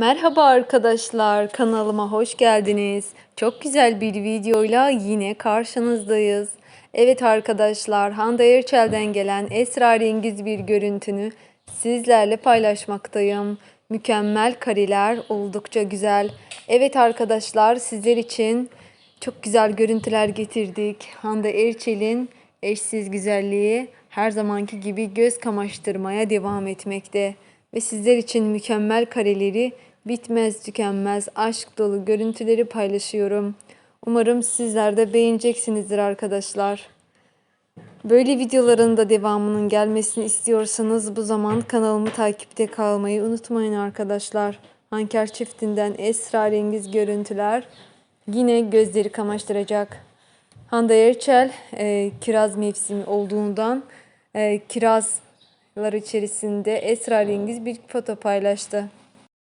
Merhaba arkadaşlar, kanalıma hoş geldiniz. Çok güzel bir videoyla yine karşınızdayız. Evet arkadaşlar, Hande Erçel'den gelen esrarengiz bir görüntünü sizlerle paylaşmaktayım. Mükemmel kareler, oldukça güzel. Evet arkadaşlar, sizler için çok güzel görüntüler getirdik. Hande Erçel'in eşsiz güzelliği her zamanki gibi göz kamaştırmaya devam etmekte. Ve sizler için mükemmel kareleri, bitmez tükenmez aşk dolu görüntüleri paylaşıyorum. Umarım sizler de beğeneceksinizdir arkadaşlar. Böyle videoların da devamının gelmesini istiyorsanız bu zaman kanalımı takipte kalmayı unutmayın arkadaşlar. Hanker çiftinden esrarengiz görüntüler yine gözleri kamaştıracak. Hande Erçel e, kiraz mevsimi olduğundan e, kirazlar içerisinde esrarengiz bir foto paylaştı.